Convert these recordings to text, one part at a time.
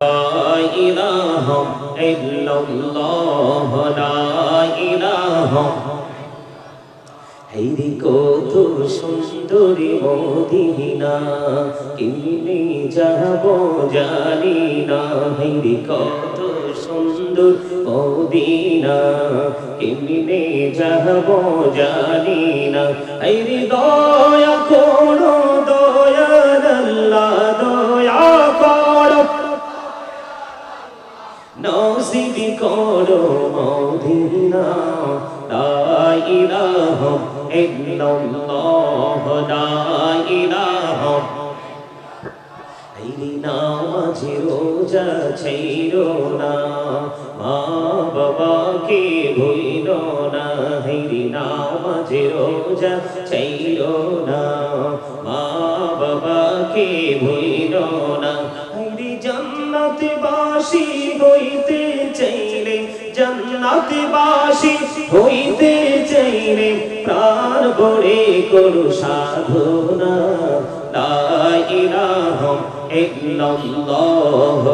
لا إله إلا الله لا إله হেরি কত সুন্দরী মদিনা কিনে যাব জানি না হেরি কত সুন্দর মদিনা কিনে যাব জানি না হেরি দয়া করো নসিবি করো মদিনা, লা ইলাহা ইল্লাল্লাহ, লা ইলাহা আইরি নামাজ রোজা ছাইরো না, মা বাবাকে ভুইল না হাইরি নামাজ রোজা ছাইরো না, মা বাবাকে ভুইল না হইতে চাইলে হইতে চাইলে প্রাণ ভরে করু সাধনা। ইল্লাল্লাহ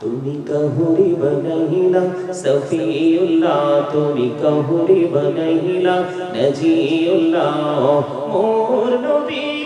তুমি কহুরি বনাইলা, সফিউল্লাহ, তুমি কহুরি বনাইলা, নজিউল্লাহ, মোর নবীকে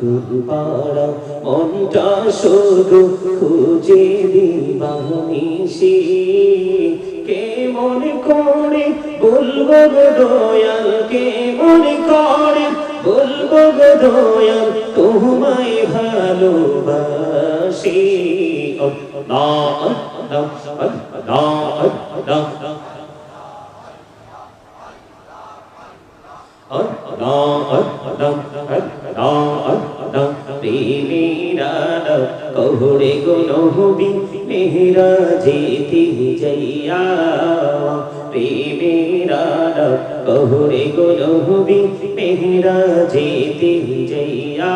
কুল পাড়া মনটা শুধু খুঁজে দিবানিসি কেমন করে বলব গো দয়াল কেমন করে বলব গো দয়াল তোমায় ভালোবাসি। না না না না Allah, Allah, Allah, Allah, আল্লাহ আল্লাহ কহুরে গুনহবি মেহরা যেতি যাইয়া প্রেমেরা কহরে গুনহবি মেহরা যেতি যাইয়া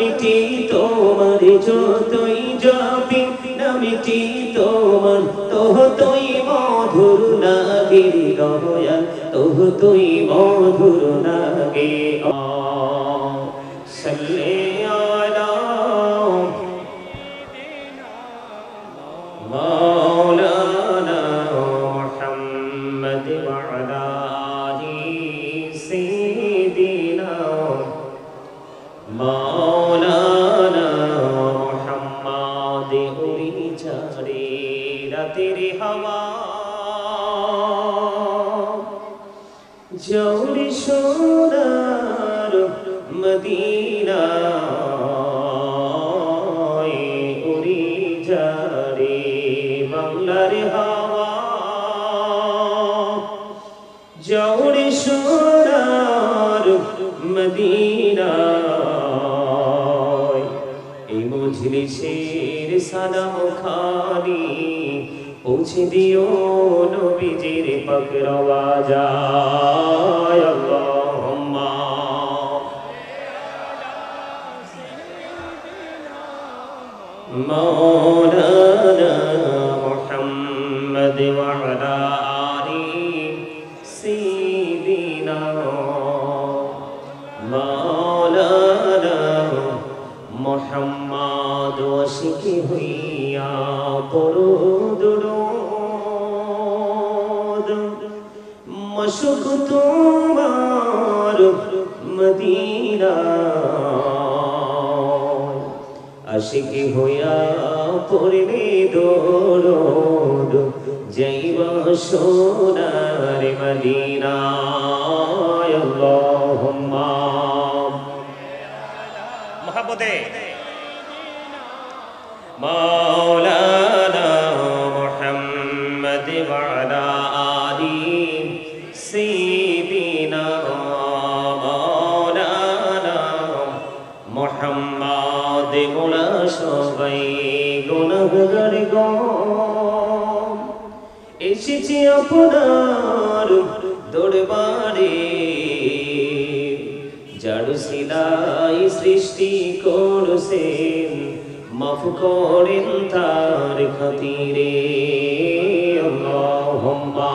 নামিটি তোমার যতই যাবি নামিটি তোমার তোহ তুই মধুর লাগে রয়াল তোহ তুই মধুর লাগে জৌড় সোনার মদিনা। এই মজলিসের সালাম খানি পৌঁছে দিও নবীজির পকরওয়া যায় আল্লাহুম্মা। মৌলা মশুক তোমার মদিনা। আশিকি হইয়া পড়বে দরদ যাইবা সোনার মদিনা আল্লাহুম্মা। মহাব্বতে আপনার দরবারে যার সিলাই সৃষ্টি করছেন মাফ করেন তার খাতিরে। আল্লাহুম্মা।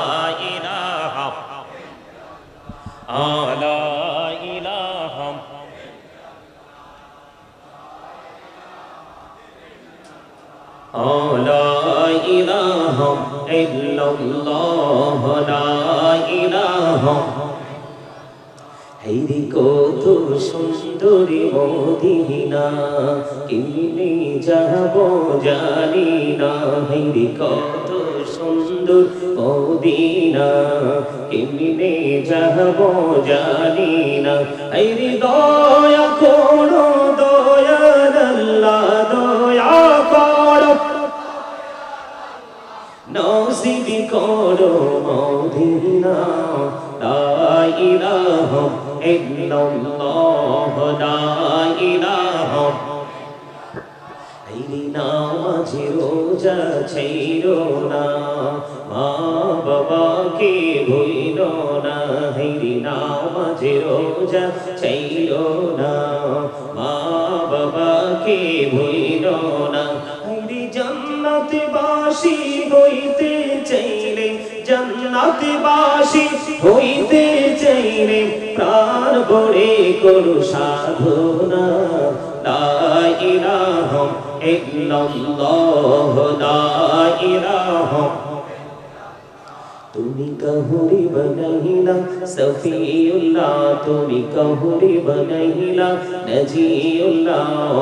হেরি কত সুন্দরী মোদিনা, কিনে যাব জানি না। হেরি কত সুন্দর মোদিনা, কিনে যাব জানি না। হেরি দয়া ইল্লাল্লাহ লা ইলাহা আইরি নামাজ রোজা ছাইরো না, মা বাবাকে ভুইল না হাইরি নামাজ রোজা ছাইরো না মা বাবাকে ভুইল না বাসি চাইলে জান্নাত বাসি হইতে চাইলে প্রাণ ভরে করু সাধনা। তুমি কহুরি বনাইলা, সফিউল্লাহ, তুমি কহুরি বনাইলা, নজিউল্লাহ।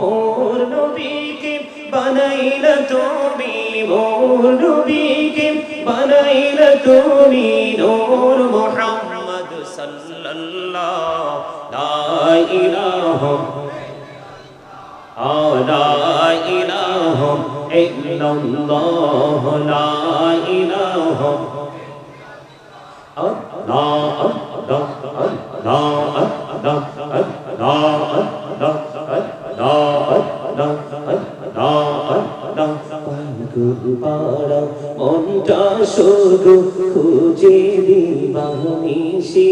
মোর নবীকে বানাইলা তুমি। মৌলবীকে বানাইল তুমি নূর মোহাম্মদ সাল্লাল্লাহ লা ইলাহা লা ইলাহা ইল্লাল্লাহ লা ইলাহা আল্লাহ আল্লাহ আল্লাহ আল্লাহ আল্লাহ আল্লাহ আল্লাহ ফুল পাড়া, মনটা শুধু খুঁজে দিবানিসি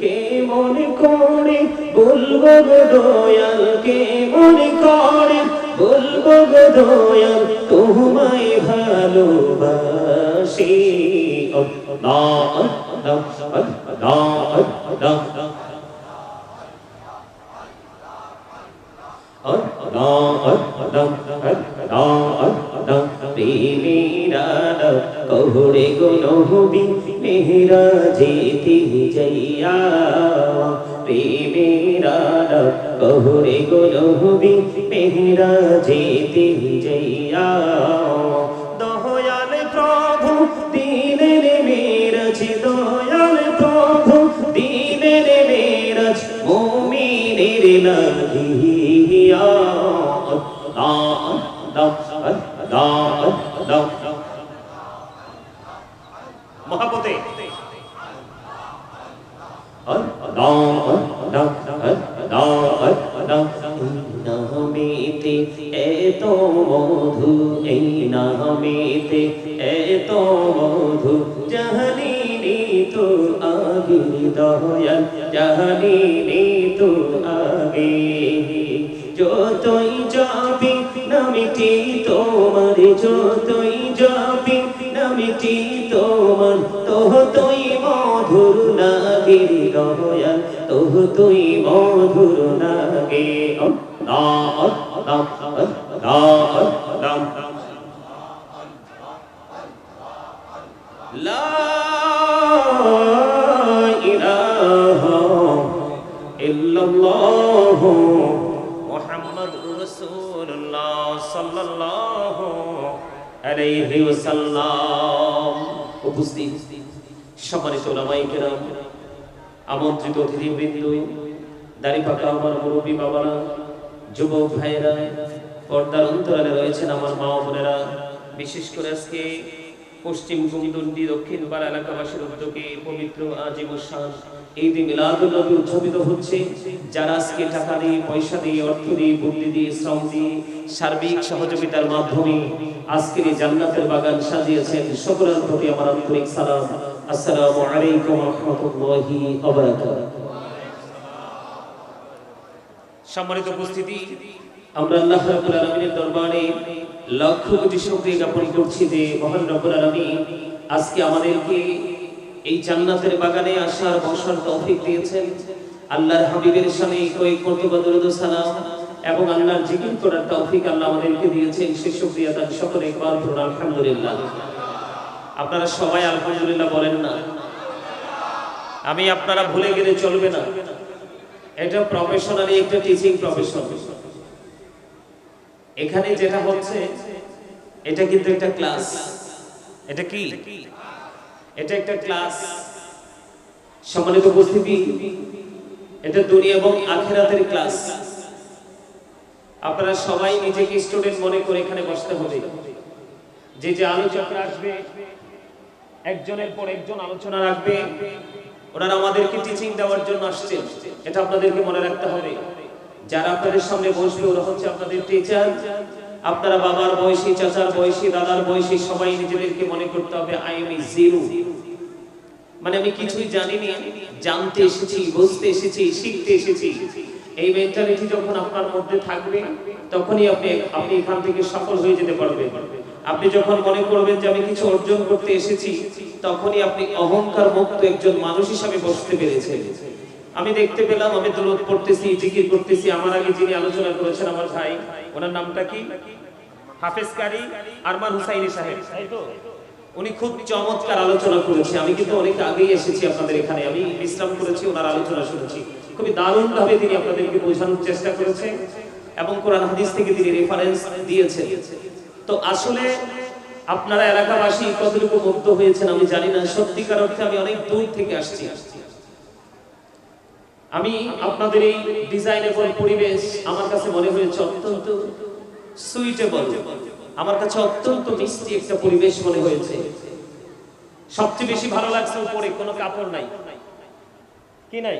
কেমন করে বলব গো দয়াল কেমন করে বলব গো দয়াল, তোমায় ভালোবাসি। না না। যেতে যাইয়া প্রেমেরা কহরে গোলবি মেহরা যেতে যাইয়া দয়াল প্রভু, দিনের মেরাজ, দয়াল প্রভু, দিনের মেরাজ, মুমিনের লাগিয়া দাও দাও দাও দাও মহাপতে নামেতে এত মধু, এই নামেতে এত মধু। জাহানি তো আগে দয়াল, জাহানি তো আগে। যতই যাবি নামিটি তোমার, যতই যাবি নামিটি তোমার, তোহ তুই মধুর লাগে দয়াল তোহ তুই মধুর দাম লা ইলাহা ইল্লাল্লাহ মুহাম্মাদুর রাসূলুল্লাহ সাল্লাল্লাহু আলাইহি ওয়াসাল্লাম। উপস্থিত। সম্মানিত ওলামায়ে কেরাম আমন্ত্রিত অতিথিবৃন্দ দাড়ি পাকা আমার মুরব্বী বাবারা, যুবক ভাইয়েরা, পর্দার অন্তরালে রয়েছেন আমার মা বোনেরা। বিশেষ করে আজকে পশ্চিম কুমদুন্ডি দক্ষিণ পাড়া এলাকাবাসীর উদ্যোগে পবিত্র আজিমুসান ঈদ মিলাদুল নবী উদযাপিত হচ্ছে। যারা আজকে টাকা দিয়ে, পয়সা দিয়ে, অর্থ দিয়ে, বুদ্ধি দিয়ে, শ্রম দিয়ে সার্বিক সহযোগিতার মাধ্যমে আজকের এই জান্নাতের বাগান সাজিয়েছেন, সকলের প্রতি আমার আন্তরিক সালাম। আসসালামু আলাইকুম রহমতুল্লাহি ওয়া বারাকাতুহু। সম্মানিত উপস্থিতি আমরা আল্লাহ রাব্বুল আলামিনের দরবারে লক্ষ কোটি শুকরিয়া জ্ঞাপন করছি যে মহান রব্বুল আলামিন আজকে আমাদেরকে এই জান্নাতের বাগানে আসার বসার তৌফিক দিয়েছেন। আল্লাহর হাবিবের সামনে কয়েক মর্তবা দরুদ ও সালাম এবং আল্লাহর জিকির করার তৌফিক আল্লাহ আমাদেরকে দিয়েছেন। সে শুকরিয়া তার সকলে একবার পড়ুন আলহামদুলিল্লাহ। আপনারা সবাই আলহামদুলিল্লাহ বলেন না। আমি আপনারা ভুলে গেলে চলবে না। এটা প্রফেশনালি একটা টিচিং প্রফেশন এখানে যেটা হচ্ছে, এটা কিন্তু একটা ক্লাস। এটা কি? এটা একটা ক্লাস। সম্মানিত উপস্থিতি, এটা দুনিয়া এবং আখেরাতের ক্লাস। আপনারা সবাই নিজেকে স্টুডেন্ট মনে করে এখানে বসতে হবে। যে যে আলোচকরা আসবে, একজনের পর একজন আলোচনা রাখবে, ওনারা আমাদেরকে টিচিং দেওয়ার জন্য আসছেন। এটা আপনাদেরকে মনে রাখতে হবে। যারা আপনাদের সামনে বসবে, ওরা হচ্ছে আপনাদের টিচার আপনারা বাবার বয়সী, চাচার বয়সী, দাদার বয়সী, সবাই নিজেদেরকে মনে করতে হবে আই এম জিরো মানে আমি কিছুই জানিনি, জানতে এসেছি, বুঝতে এসেছি, শিখতে এসেছি। এই মেন্টালিটি যখন আপনার মধ্যে থাকবে, তখনই আপনি আপনি এখান থেকে সফল হয়ে যেতে পারবেন। আপনি যখন মনে করবেন যে আমি কিছু অর্জন করতে এসেছি, তখনই আপনি অহংকার মুক্ত একজন মানুষ হিসাবে বসতে পেরেছেন। আমি দেখতে পেলাম, আমি দরুদ পড়তেছি, জিকির করতেছি। আমার আগে যিনি আলোচনা করেছেন আমার ভাই, ওনার নামটা কি? হাফেজ কারি আরমান হুসাইনি সাহেব। উনি খুব চমৎকার আলোচনা করেছে। আমি কিন্তু অনেক আগেই এসেছি আপনাদের এখানে। আমি বিশ্রাম করেছি, ওনার আলোচনা শুনেছি। খুবই দারুণ ভাবে তিনি আপনাদেরকে বোঝানোর চেষ্টা করেছে এবং কোরআন হাদিস থেকে তিনি রেফারেন্স দিয়েছে তো আসলে আপনারা এলাকাবাসী কতটুকু মুগ্ধ হয়েছেন আমি জানি না। সত্যিকার অর্থে আমি অনেক দূর থেকে আসছি আসছি। আমি আপনাদের এই ডিজাইনেবল পরিবেশ আমার কাছে মনে হয়েছে অত্যন্ত সুইটেবল আমার কাছে অত্যন্ত মিষ্টি একটা পরিবেশ মনে হয়েছে। সবচেয়ে বেশি ভালো লাগছে উপরে, কোনো কাপড় নাই। কি নাই?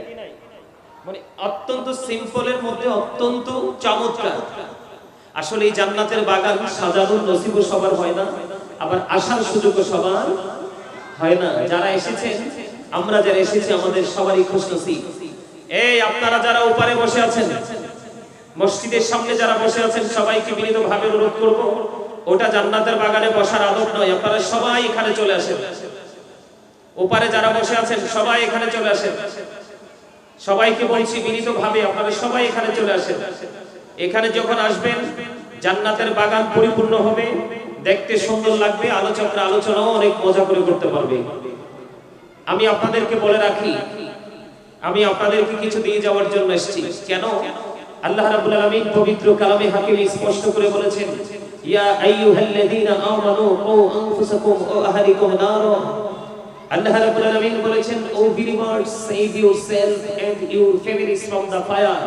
মানে অত্যন্ত সিম্পলের মধ্যে অত্যন্ত চমৎকার। আসলে এই জান্নাতের বাগান সাজানোর নসিব সবার হয় না, আবার আসার সুযোগও সবার হয় না। যারা এসেছেন, আমরা যারা এসেছি, আমাদের সবারই খুশ নসিব এই আপনারা যারা উপরে বসে আছেন, মসজিদের সামনে যারা বসে আছেন, সবাইকে বিনীত ভাবে অনুরোধ করব, ওটা জান্নাতের বাগানে বসার আদব নয়, আপনারা সবাই এখানে চলে আসেন। ওপারে যারা বসে আছেন, সবাই এখানে চলে আসেন। সবাইকে বলছি বিনীত ভাবে আপনারা সবাই এখানে চলে আসেন। এখানে যখন আসবেন, জান্নাতের বাগান পরিপূর্ণ হবে, দেখতে সুন্দর লাগবে, আলোচকরা আলোচনাও অনেক মজা করে করতে পারবে। আমি আপনাদেরকে বলে রাখি আমি আপনাদেরকে কিছু দিয়ে যাওয়ার জন্য এসেছি। কেন? আল্লাহ রাব্বুল আলামিন পবিত্র কালামে হাকিমে স্পষ্ট করে বলেছেন, ইয়া আইয়ুহাল্লাযীনা আমানু কু আনফুসাকুম ওয়া আহলিকুম নারা। আল্লাহ রাব্বুল আলামিন বলেছেন, O believers save yourself and your families from the fire.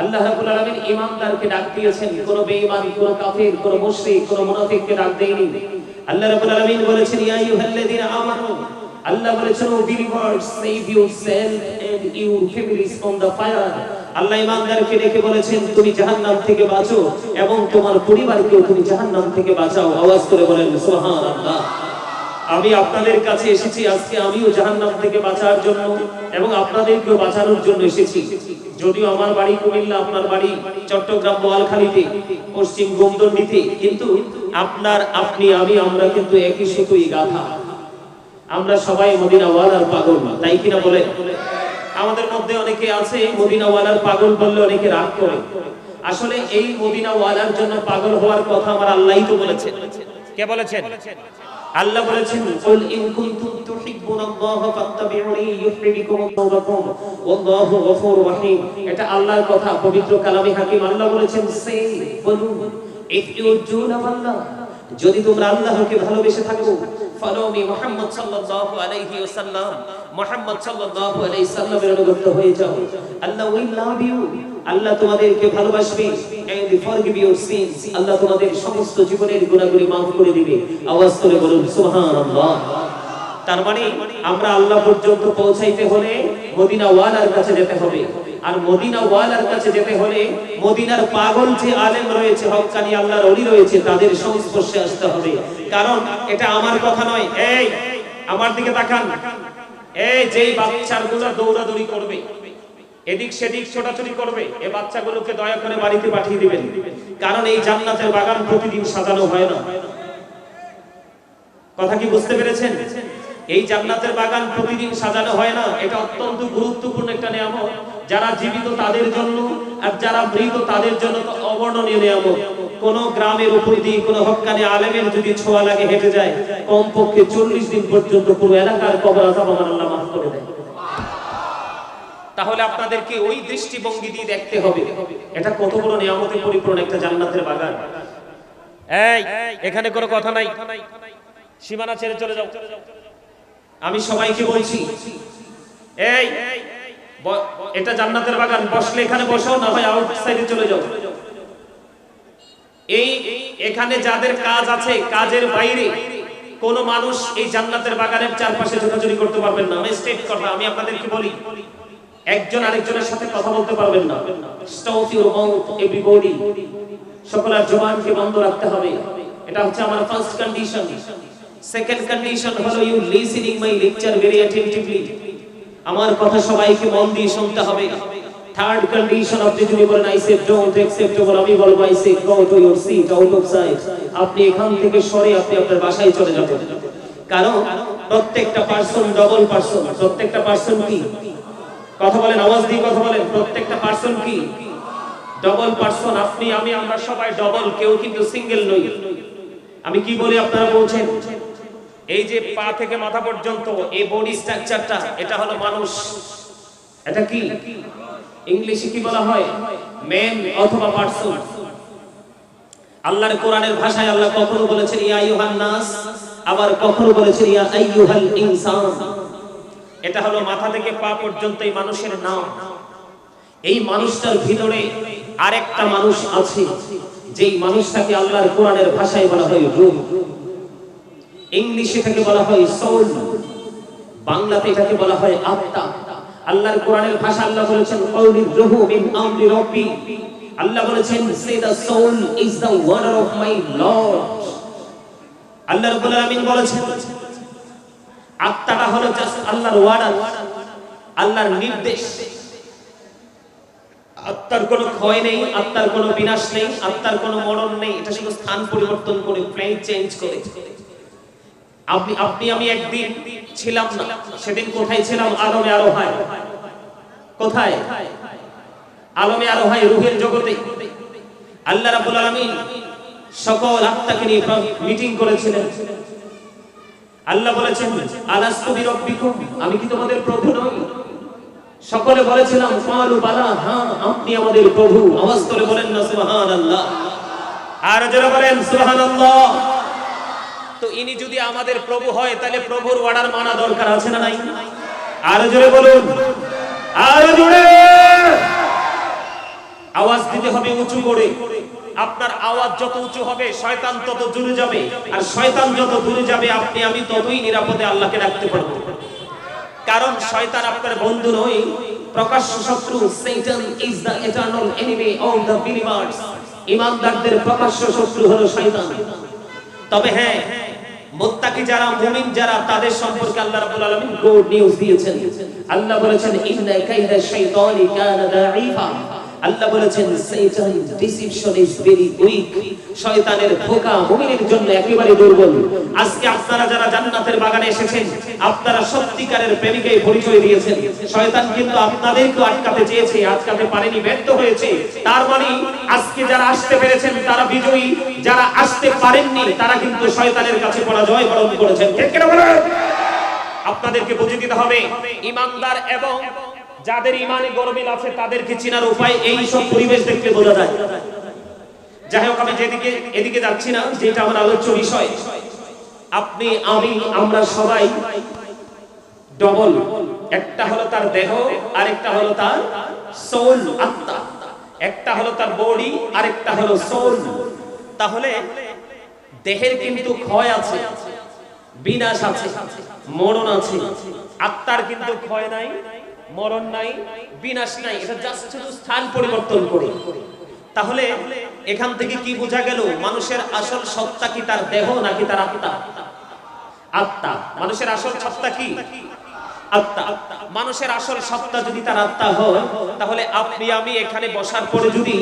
Allah রাব্বুল আলামিন ঈমানদারকে ডাক দিয়েছেন, কোন বেঈমান, কোন কাফির, কোন মুশরিক, কোন মুনাফিককে ডাক দেয়নি। আল্লাহ রাব্বুল আলামিন বলেছেন, ইয়া আইয়ুহাল্লাযীনা আমানু আল্লাহ বলেছেন O believers save and your families from the fire Allah ইমানদারকে ডেকে বলেছেন, তুমি জাহান্নাম থেকে বাঁচো এবং তোমার পরিবারকেও তুমি জাহান্নাম থেকে বাঁচাও। আওয়াজ করে বলেন, সুবহানাল্লাহ। আমি আপনাদের কাছে এসেছি, আজকে আমিও জাহান্নাম থেকে বাঁচার জন্য এবং আপনাদেরকেও বাঁচানোর জন্য এসেছি। যদিও আমার বাড়ি কুমিল্লা, আপনার বাড়ি চট্টগ্রাম বোয়ালখালীতে পশ্চিম গোমদন্ডিতে কিন্তু আপনার, আপনি, আমি, আমরা কিন্তু একই সুতোই গাথা আমরা সবাই মদিনাওয়ালার পাগল তাই কিনা বলে? আমাদের মধ্যে অনেকে আছে মদিনাওয়ালার পাগল বললে অনেকে রাগ করে। আসলে এই মদিনাওয়ালার জন্য পাগল হওয়ার কথা আমার আল্লাহই তো বলেছেন। কে বলেছেন? আল্লাহ বলেছেন, কুল ইন কুনতুম তুহিব্বুনাল্লাহ ফাত্তাবিউনি ইউহিব্বুকুমুল্লাহ ওয়াল্লাহু গফুরুর রহিম। এটা আল্লাহর কথা, পবিত্র কালামে হাকিম আল্লাহ বলেছেন, সে বলুন, ইফ ইউ লাভ আল্লাহ, যদি তোমরা আল্লাহকে ভালোবেসে থাকো ফলো মি মুহাম্মদ সাল্লাল্লাহু আলাইহি ওয়াসাল্লাম মুহাম্মদ সাল্লাল্লাহু আলাইহি সাল্লামের অনুগত হয়ে যাও। আল্লাহ উইল লাভ ইউ আল্লাহ তোমাদেরকে ভালোবাসবে। And forgive your sins Allah তোমাদের সমস্ত জীবনের গুনাহগুলি maaf করে দিবে। আওয়াজ করে বলুন, সুবহানাল্লাহ। তার মানে আমরা আল্লাহ পর্যন্ত পৌঁছাইতে হলে মদিনা ওয়ালার কাছে যেতে হবে। আর মদিনা ওয়ালার কাছে যেতে হলে মদিনার পাগল যে আলেম রয়েছে, হক্কানি আল্লাহর অলি রয়েছে, তাদের সংস্পর্শে আসতে হবে। কারণ এটা আমার কথা নয়। এই, আমার দিকে তাকান। এই যেই বাচ্চাগুলো দৌড়াদৌড়ি করবে, এদিক সেদিক ছোটাছুটি করবে, এ বাচ্চাগুলোকে দয়া করে বাড়িতে পাঠিয়ে দিবেন। কারণ এই জান্নাতের বাগান প্রতিদিন সাজানো হয় না। কথা কি বুঝতে পেরেছেন? এই জান্নাতের বাগান প্রতিদিন সাজানো হয় না, এটা অত্যন্ত গুরুত্বপূর্ণ একটা নিয়ামত। যারা জীবিত তাদের জন্য আর যারা মৃত তাদের জন্য তো অবর্ণনীয় নিয়ামত। কোন গ্রামের উপর দিয়ে কোন হক্কানি আলেমের যদি ছোঁয়া লাগে হেঁটে যায়, কমপক্ষে চল্লিশ দিন পর্যন্ত পুরো এলাকার কবর আজাব আল্লাহ মাফ করে দেয়। তাহলে আপনাদেরকে ওই দৃষ্টিভঙ্গি দিয়ে দেখতে হবে, এটা কত বড় নিয়ামতের পরিপূর্ণ একটা জান্নাতের বাগান। এই, এখানে কোনো কথা নাই। সীমানা ছেড়ে চলে যাও। আমি সবাইকে বলছি, এই এটা জান্নাতের বাগান, বসলে এখানে বসো, না হয় আউটসাইডে চলে যাও। এই, এখানে যাদের কাজ আছে, কাজের বাইরে, কোন মানুষ এই জান্নাতের বাগানের চারপাশে ছোটাছুটি করতে পারবেন না। আমি স্টেট কথা, আমি আপনাদেরকে বলি, একজন আরেকজনের সাথে কথা বলতে পারবেন না। স্টপ ইউর মাউথ এভরিবডি সকলের জবানকে বন্ধ রাখতে হবে। এটা হচ্ছে আমার ফার্স্ট কন্ডিশন সেকেন্ড কন্ডিশন হলো you listening my lecture very attentively আমার কথা সবাইকে মন দিয়ে শুনতে হবে। থার্ড কন্ডিশন আপনি যদি বলেন I say don't accept acceptable আমি বলব I say go to your seat out of sight আপনি এখান থেকে সরে আপনি আপনার বাসায় চলে যাবেন। কারণ প্রত্যেকটা পার্সন ডবল পার্সন প্রত্যেকটা পার্সন কি? কথা বলেন, আওয়াজ দিয়ে কথা বলেন, প্রত্যেকটা পার্সন কি? ডবল পার্সন আপনি, আমি, আমরা সবাই ডবল কেউ কিন্তু সিঙ্গেল নই। আমি কি বলি আপনারা বলছেন? এই যে পা থেকে মাথা পর্যন্ত এই বডি স্ট্রাকচারটা এটা হলো মানুষ। এটা কি? ইংলিশে কি বলা হয়? মেন অথবা পার্সন আল্লাহর কোরআনের ভাষায় আল্লাহ কখনো বলেছেন, ইয়া আইয়ুহান নাস আবার কখনো বলেছেন, ইয়া আইয়ুহাল ইনসান এটা হলো মাথা থেকে পা পর্যন্ত এই মানুষের নাম। এই মানুষটার ভিতরে আরেকটা মানুষ আছে, যেই মানুষটাকে আল্লাহর কোরআনের ভাষায় বলা হয় রূহ। ইংলিশে থেকে বলা হয় সোল বাংলাতে এটাকে বলা হয় আত্মা। আল্লাহর কোরআনের ভাষা আল্লাহ বলেছেন কওলির রূহু মিন আমরি রাব্বি। আল্লাহ বলেছেন say the soul is the order of my lord Allah রাব্বুল আলামিন বলেছেন, আত্মাটা হলো জাস্ট আল্লাহর ওয়ার্ডার আল্লাহর নির্দেশ। আত্মার কোনো ক্ষয় নেই, আত্মার কোনো বিনাশ নেই, আত্মার কোনো মরণ নেই। এটা শুধু স্থান পরিবর্তন করে প্লেন চেঞ্জ করে। আপনি আপনি আমি একদিন ছিলাম না। সেদিন কোথায় ছিলাম? আলমে আরও হয় কোথায়? আলমে আরও হয় রুহের জগতে। আল্লাহ রাব্বুল আলামিন সকল আত্মাকে নিয়ে মিটিং করেছিলেন। আল্লাহ বলেছেন, আলাস্তু বিরব্বিকুম? আমি কি তোমাদের প্রভু নই? সকলে বলেছিলাম, কালু বালা হ্যাঁ আপনি আমাদের প্রভু। আওয়াজ করে বলেন না, সুবহানাল্লাহ। আর যারা বলেন, সুবহানাল্লাহ। তো ইনি যদি আমাদের প্রভু হয়, তাহলে প্রভুর অর্ডার মানা দরকার, আছে না নাই? আরও জোরে বলুন। আরও জোরে। আওয়াজ দিতে হবে উঁচু করে। আপনার আওয়াজ যত উঁচু হবে, শয়তান তত দূরে যাবে। আর শয়তান যত দূরে যাবে, আপনি, আমি ততই নিরাপদে আল্লাহকে রাখতে পারব। কারণ শয়তান আপনার বন্ধু নয়, প্রকাশ্য শত্রু, Satan is the eternal enemy of the believers ইমানদারদের প্রকাশ্য শত্রু হলো শয়তান। তবে হ্যাঁ মুত্তাকি যারা, মুমিন যারা, তাদের সম্পর্কে আল্লাহ রাব্বুল আলামিন গুড নিউজ দিয়েছেন। আল্লাহ বলেছেন ইন্না কাইদা শাইতানি কানা দাঈফা। আল্লাহ বলেছেন, শয়তান ডিসিপশন ইজ ভেরি উইক শয়তানের ধোঁকা মুমিনের জন্য একেবারে দুর্বল। আজকে আপনারা যারা জান্নাতের বাগানে এসেছেন, আপনারা সত্যিকারের প্রেমিকাই পরিচয় দিয়েছেন। শয়তান কিন্তু আপনাদেরকে আটকাতে চেয়েছে, আটকাতে পারেনি, ব্যর্থ হয়েছে। তার মানে আজকে যারা আসতে পেরেছেন, তারা বিজয়ী। যারা আসতে পারেননি, তারা কিন্তু শয়তানের কাছে পরাজয় বরণ করেছেন। ঠিক কিনা বলেন? আপনাদেরকে বুঝে দিতে হবে, ইমানদার এবং যাদের ইমানে গরমিল আছে, তাদেরকে চেনার উপায় এই সব পরিবেশ দেখলে বোঝা যায়। যাই হোক, আমি যেদিকে, এদিকে যাচ্ছি না, যেটা আমার আলোচ্য বিষয়। আপনি, আমি, আমরা সবাই ডবল একটা হলো তার দেহ আর একটা হলো তার সোল আত্মা। একটা হলো তার বডি আর একটা হলো সোল তাহলে দেহের কিন্তু ক্ষয় আছে, বিনাশ আছে, মরণ আছে। আত্মার কিন্তু ক্ষয় নাই মরণ নাই, বিনাশ নাই, এটা জাস্ট শুধু স্থান পরিবর্তন করে। তাহলে এখান থেকে কি বোঝা গেল, মানুষের আসল সত্তা কি তার দেহ নাকি তার আত্মা? আত্মা। মানুষের আসল সত্তা কি? আত্মা। মানুষের আসল সত্তা যদি তার আত্মা হয়, তাহলে আপনি আমি এখানে বসার পরে যদি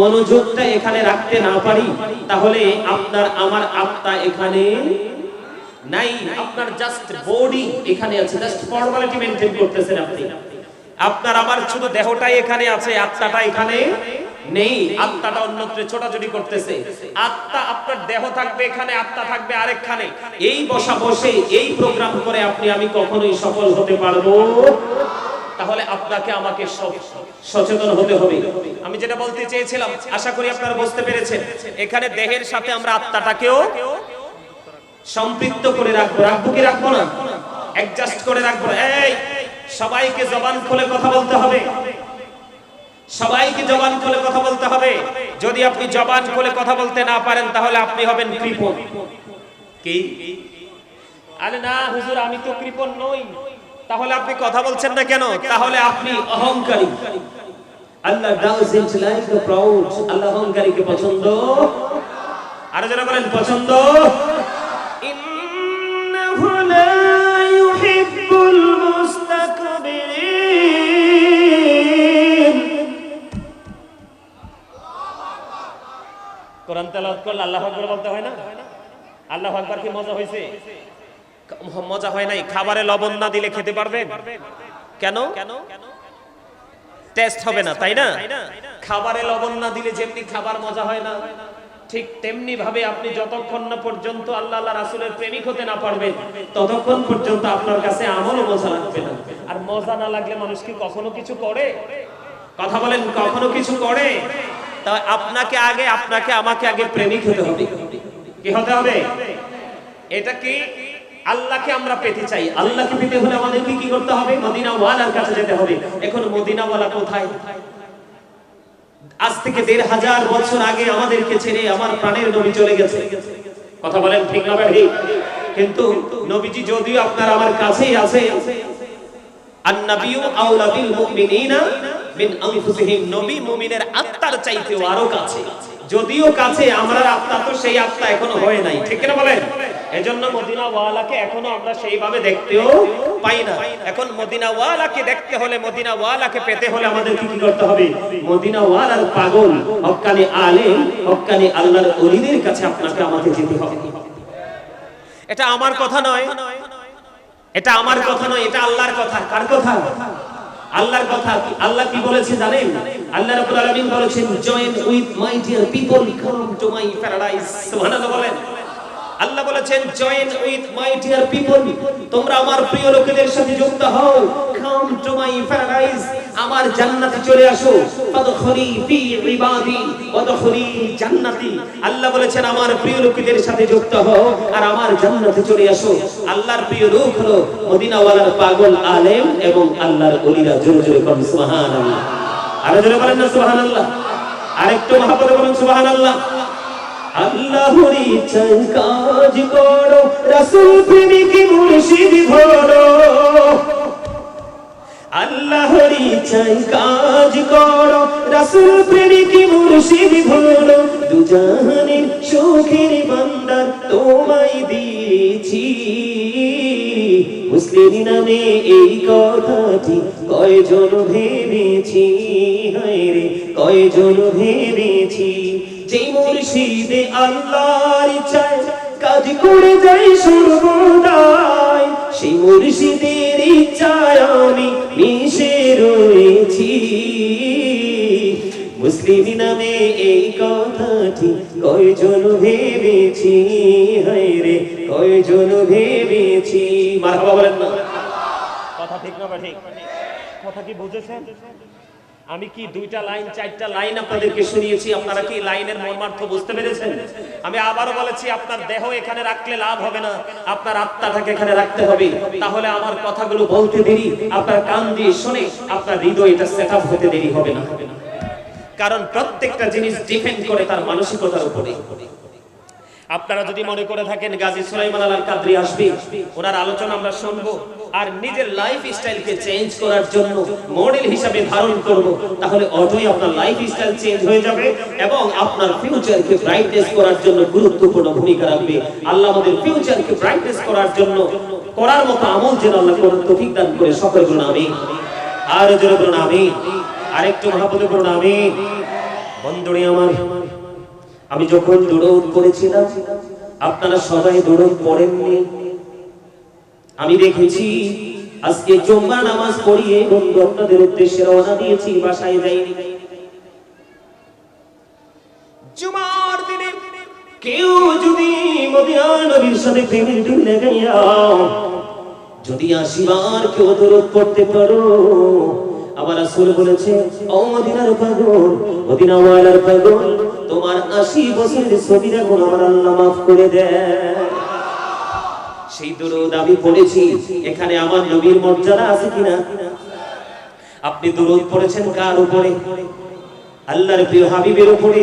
মনোযোগটা এখানে রাখতে না পারি, তাহলে আপনার আমার আত্মা এখানে নাই, আপনার জাস্ট বডি এখানে আছে জাস্ট ফর্মালিটি মেনটেন করতেছেন আপনি। আপনার আমার শুধু দেহটাই এখানে আছে, আত্মাটা এখানে নেই, আত্মাটা অন্যত্র ছোটাছুটি করতেছে। আত্মা আপনার দেহ থাকবে এখানে, আত্মা থাকবে আরেকখানে। এই বসা বসে, এই প্রোগ্রাম করে আপনি, আমি কখনোই সফল হতে পারব। তাহলে আপনাকে আমাকে সচেতন হতে হবে। আমি যেটা বলতে চেয়েছিলাম, আশা করি আপনারা বুঝতে পেরেছেন, এখানে দেহের সাথে আমরা আত্মাটাকেও সম্পৃক্ত করে রাখব। রাখব কি রাখব না? অ্যাডজাস্ট করে রাখব। এই সবাইকে জবান খুলে কথা বলতে হবে। সবাইকে জবান খুলে কথা বলতে হবে। যদি আপনি জবান খুলে কথা বলতে না পারেন তাহলে আপনি হবেন কৃপণ। কি? আরে না হুজুর আমি তো কৃপণ নই। তাহলে আপনি কথা বলছেন না কেন? তাহলে আপনি অহংকারী। Allah doesn't like the proud Allah অহংকারীকে পছন্দ। আর যারা বলেন পছন্দ? আল্লাহ আকবার কি মজা হয়েছে মজা হয় নাই। খাবারে লবণ না দিলে খেতে পারবেন? কেন? টেস্ট হবে না, তাই না? খাবারে লবণ না দিলে যেমনি খাবার মজা হয় না। ঠিক তেমনি ভাবে আপনি যতক্ষণ না পর্যন্ত আল্লাহ আল্লাহ রাসূলের প্রেমিক হতে না পারবেন, ততক্ষণ পর্যন্ত আপনার কাছে আমলও মজা লাগবে না। আর মজা না লাগলে মানুষ কি কখনো কিছু করে? কথা বলেন, কখনো কিছু করে? তা আপনাকে আগে, আপনাকে, আমাকে আগে প্রেমিক হতে হবে। কি হতে হবে? এটা কি? আল্লাহকে আমরা পেতে চাই। আল্লাহকে পেতে হলে আমাদেরকে কি করতে হবে? মদিনা ওয়ালার কাছে যেতে হবে। এখন মদিনাওয়ালা কোথায়? আজ থেকে দেড় হাজার বছর আগে আমাদেরকে ছেড়ে আমার প্রাণের নবী চলে গেছে। কথা বলেন ঠিক না ভাই? কিন্তু নবীজি যদিও আপনার আমার কাছেই আছে আন্নাবিয়ু আউলা বিল মুমিনিনা মিন আনফুসিহিম। নবী মুমিনের আত্মার চাইতেও আরও কাছে। যদিও কাছে আমরা আত্মা তো সেই আত্মা এখনও হয় নাই। ঠিক না বলেন? এজন্য মদিনা ওয়ালাকে এখনও আমরা সেইভাবে দেখতেও পাই না। এখন মদিনা ওয়ালাকে দেখতে হলে মদিনা ওয়ালাকে পেতে হলে আমাদের কি করতে হবে? মদিনা ওয়ালার পাগল হক্কানি আলেম হক্কানি আল্লাহর ওলিদের কাছে আপনাকে আমাকে যেতে হবে। এটা আমার কথা নয়। এটা আমার কথা নয়, এটা আল্লাহর কথা। কার কথা? আল্লাহর কথা। আল্লাহ কি বলেছে জানেন? আল্লাহ রাব্বুল আলামিন বলেছেন join with my dear people come to my paradise সুবহানাল্লাহ বলেন। আল্লাহ বলেছেন join with my dear people তোমরা আমার প্রিয় লোকেদের সাথে যুক্ত হও। কাম টু মাই প্যারাডাইস আমার জান্নাতে চলে আসো। ফাদখুলি ফি ইবাদি, ওয়াদখুলি জান্নাতি। আল্লাহ বলেছেন, আমার প্রিয় লোকেদের সাথে যুক্ত হও আর আমার জান্নাতে চলে আসো। আল্লাহর প্রিয় লোক হলো মদিনাওয়ালার পাগল আলেম এবং আল্লাহর ওলিরা জোরে জোরে কোন সুবহানাল্লাহ। আরও জোরে বলেন না, সুবহানাল্লাহ। আরেকটু মহাপদে বলেন, সুবহানাল্লাহ। আল্লাহর ইচ্ছায় কাজ করো, রাসূল প্রেমিক মুর্শিদ ধরো। আল্লাহর ইচ্ছায় কাজ করো, রাসূল প্রেমিক মুর্শিদ ধরো। দুজাহানের সুখের বান্দার তোমায় দিয়েছি। মুসলিম নামে এই কথাটি কয়জন ভেবেছি? হায় রে কয়জন ভেবেছি? যে মুর্শিদে আল্লাহর ইচ্ছায় কাজ করে যাই সর্বদাই, সেই মুর্শিদের ইচ্ছায় আমি মিশে রয়েছি। মুসলিম নামে এই কথাটি কয়জন ভেবেছি? হায় রে, কয়জন ভেবেছি? মারহাবা বলেন না। কথা ঠিক না ঠিক? কথা কি বুঝেছেন? আমি কি দুইটা লাইন, চারটা লাইন আপনাদেরকে শুনিয়েছি? আপনারা কি লাইনের মর্মার্থ বুঝতে পেরেছেন? আমি আবারও বলেছি, আপনার দেহ এখানে রাখলে লাভ হবে না। আপনার আত্মাটাকে এখানে রাখতে হবে। তাহলে আমার কথাগুলো বলতে দেরি। আপনার কান দিয়ে শুনে আপনার হৃদয়টা সেট আপ হতে দেরি হবে না। কারণ প্রত্যেকটা জিনিস ডিপেন্ড করে তার মানসিকতার উপরে। আপনারা যদি মনে করে থাকেন গাজী সুলাইমান আল কাদরি আসবে, ওনার আলোচনা আমরা শুনব। আর নিজের লাইফ স্টাইলকে চেঞ্জ করার জন্য মডেল হিসাবে ধারণ করব, তাহলে অটোই আপনার লাইফ স্টাইল চেঞ্জ হয়ে যাবে এবং আপনার ফিউচারকে ব্রাইটনেস করার জন্য গুরুত্বপূর্ণ ভূমিকা রাখবে। আল্লাহ আমাদের ফিউচারকে ব্রাইটনেস করার জন্য করার মতো আমল যেন আল্লাহ করুন, তৌফিক দান করে সকল গুণ আমি আর জোরে বলুন আমি আরেকটু মহাপদে বলুন আমি বন্ধুরে আমার আমি যখন দৌড় করেছিলাম আপনারা সবাই দৌড় পড়েননি। আমি দেখেছি, আজকে জুম্মা নামাজ পড়িয়ে বন্ধু আপনাদের উদ্দেশ্যে রওনা দিয়েছি, বাসায় যাইনি। জুমার দিনে কেউ যদি মদিনা নবীর সাথে প্রেমের দিন লাগাইয়া, যদি আশিবার কেউ দূরত পড়তে পারো, আমার রাসূল বলেছে ও মদিনার পাগল, মদিনাওয়ালার পাগল তোমার আশি বছরের ছবিটা কোন আমার আল্লাহ মাফ করে দেয় সেই দরুদ আমি পড়েছি। এখানে আমার নবীর মর্যাদা আছে কিনা? আপনি দরুদ পড়েছেন কার উপরে? আল্লাহর প্রিয় হাবিবের উপরে।